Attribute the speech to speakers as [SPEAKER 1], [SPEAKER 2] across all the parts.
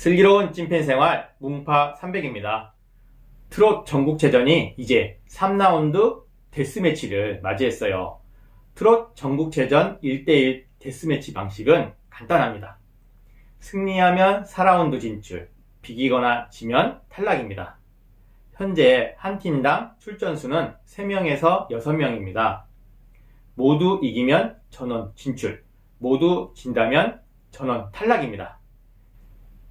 [SPEAKER 1] 슬기로운 찐팬 생활 뭉파 300입니다. 트롯 전국체전이 이제 3라운드 데스매치를 맞이했어요. 트롯 전국체전 1대1 데스매치 방식은 간단합니다. 승리하면 4라운드 진출, 비기거나 지면 탈락입니다. 현재 한 팀당 출전수는 3명에서 6명입니다. 모두 이기면 전원 진출, 모두 진다면 전원 탈락입니다.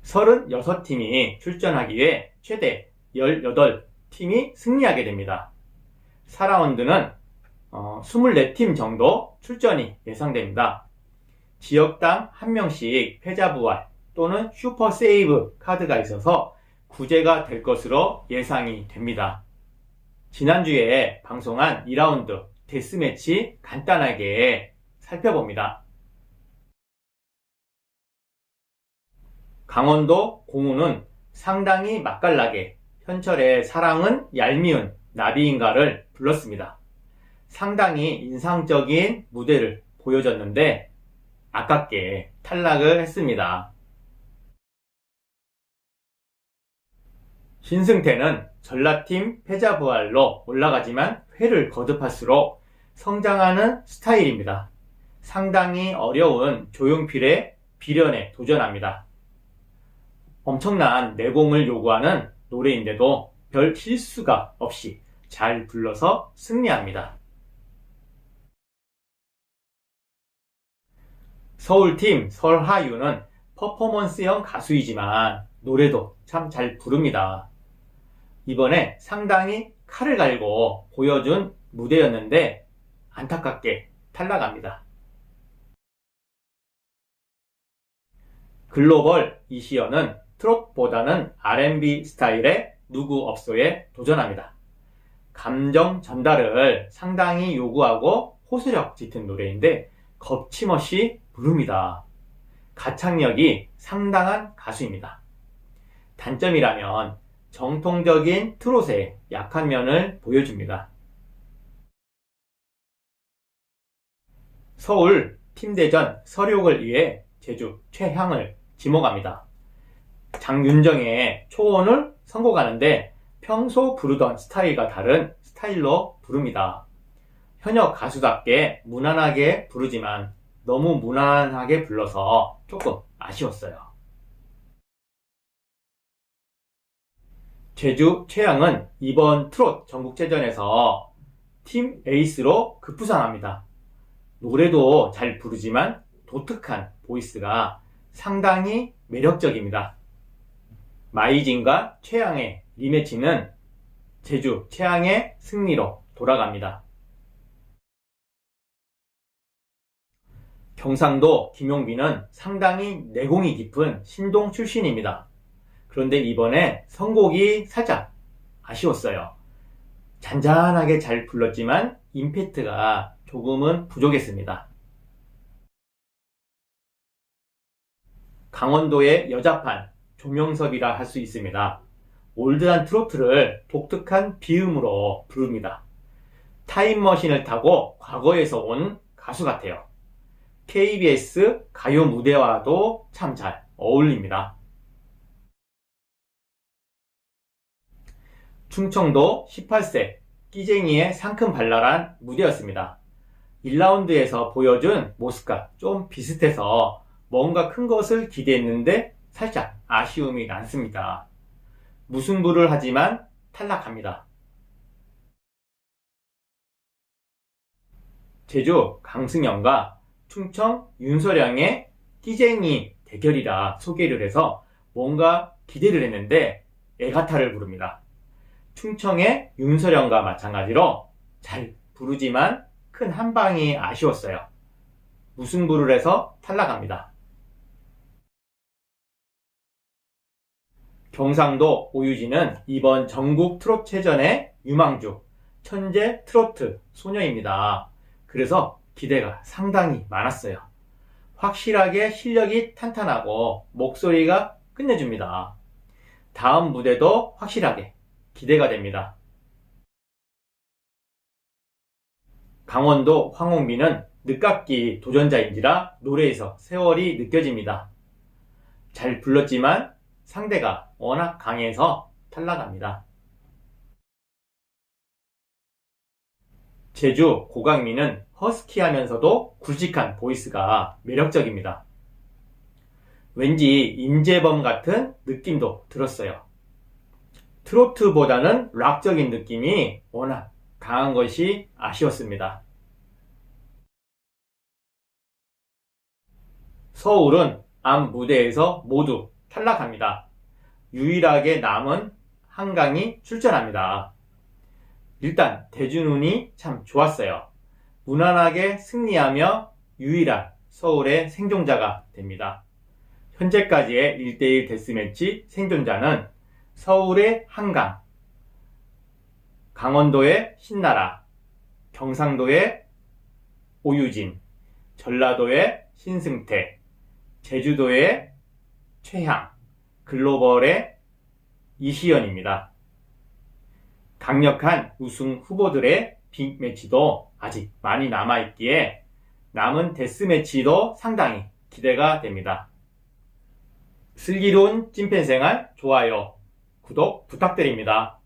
[SPEAKER 1] 36팀이 출전하기에 최대 18팀이 승리하게 됩니다. 4라운드는 24팀 정도 출전이 예상됩니다. 지역당 한 명씩 패자 부활 또는 슈퍼 세이브 카드가 있어서 구제가 될 것으로 예상이 됩니다. 지난주에 방송한 2라운드 데스매치 간단하게 살펴봅니다. 강원도 공우는 상당히 맛깔나게 현철의 사랑은 얄미운 나비인가를 불렀습니다. 상당히 인상적인 무대를 보여줬는데 아깝게 탈락을 했습니다. 신승태는 전라팀 패자부활로 올라가지만 회를 거듭할수록 성장하는 스타일입니다. 상당히 어려운 조용필의 비련에 도전합니다. 엄청난 내공을 요구하는 노래인데도 별 실수가 없이 잘 불러서 승리합니다. 서울팀 설하유는 퍼포먼스형 가수이지만 노래도 참 잘 부릅니다. 이번에 상당히 칼을 갈고 보여준 무대였는데 안타깝게 탈락합니다. 글로벌 이시연은 트롯보다는 R&B 스타일의 누구 업소에 도전합니다. 감정 전달을 상당히 요구하고 호소력 짙은 노래인데 겁침없이 부릅니다. 가창력이 상당한 가수입니다. 단점이라면 정통적인 트롯의 약한 면을 보여줍니다. 서울 팀대전 서룡을 위해 제주 최향을 지목합니다. 장윤정의 초원을 선곡하는데 평소 부르던 스타일과 다른 스타일로 부릅니다. 현역 가수답게 무난하게 부르지만 너무 무난하게 불러서 조금 아쉬웠어요. 제주 최양은 이번 트롯 전국체전에서 팀 에이스로 급부상합니다. 노래도 잘 부르지만 독특한 보이스가 상당히 매력적입니다. 마이진과 최양의 리매치는 제주 최양의 승리로 돌아갑니다. 경상도 김용빈은 상당히 내공이 깊은 신동 출신입니다. 그런데 이번에 선곡이 살짝 아쉬웠어요. 잔잔하게 잘 불렀지만 임팩트가 조금은 부족했습니다. 강원도의 여자판 조명섭이라 할 수 있습니다. 올드한 트로트를 독특한 비음으로 부릅니다. 타임머신을 타고 과거에서 온 가수 같아요. KBS 가요 무대와도 참 잘 어울립니다. 충청도 18세 끼쟁이의 상큼 발랄한 무대였습니다. 1라운드에서 보여준 모습과 좀 비슷해서 뭔가 큰 것을 기대했는데 살짝 아쉬움이 남습니다. 무승부를 하지만 탈락합니다. 제주 강승영과 충청 윤서량의 끼쟁이 대결이라 소개를 해서 뭔가 기대를 했는데 에가타를 부릅니다. 충청의 윤서령과 마찬가지로 잘 부르지만 큰 한방이 아쉬웠어요. 무승부를 해서 탈락합니다. 경상도 오유진은 이번 전국 트롯체전의 유망주, 천재 트로트 소녀입니다. 그래서 기대가 상당히 많았어요. 확실하게 실력이 탄탄하고 목소리가 끝내줍니다. 다음 무대도 확실하게 기대가 됩니다. 강원도 황홍빈은 늦깎이 도전자인지라 노래에서 세월이 느껴집니다. 잘 불렀지만 상대가 워낙 강해서 탈락합니다. 제주 고강민은 허스키하면서도 굵직한 보이스가 매력적입니다. 왠지 임재범 같은 느낌도 들었어요. 트로트보다는 락적인 느낌이 워낙 강한 것이 아쉬웠습니다. 서울은 앞 무대에서 모두 탈락합니다. 유일하게 남은 한강이 출전합니다. 일단 대준운이 참 좋았어요. 무난하게 승리하며 유일한 서울의 생존자가 됩니다. 현재까지의 1대1 데스매치 생존자는 서울의 한강, 강원도의 신나라, 경상도의 오유진, 전라도의 신승태, 제주도의 최향, 글로벌의 이시연입니다. 강력한 우승 후보들의 빅매치도 아직 많이 남아있기에 남은 데스매치도 상당히 기대가 됩니다. 슬기로운 찐팬 생활 좋아요, 구독 부탁드립니다.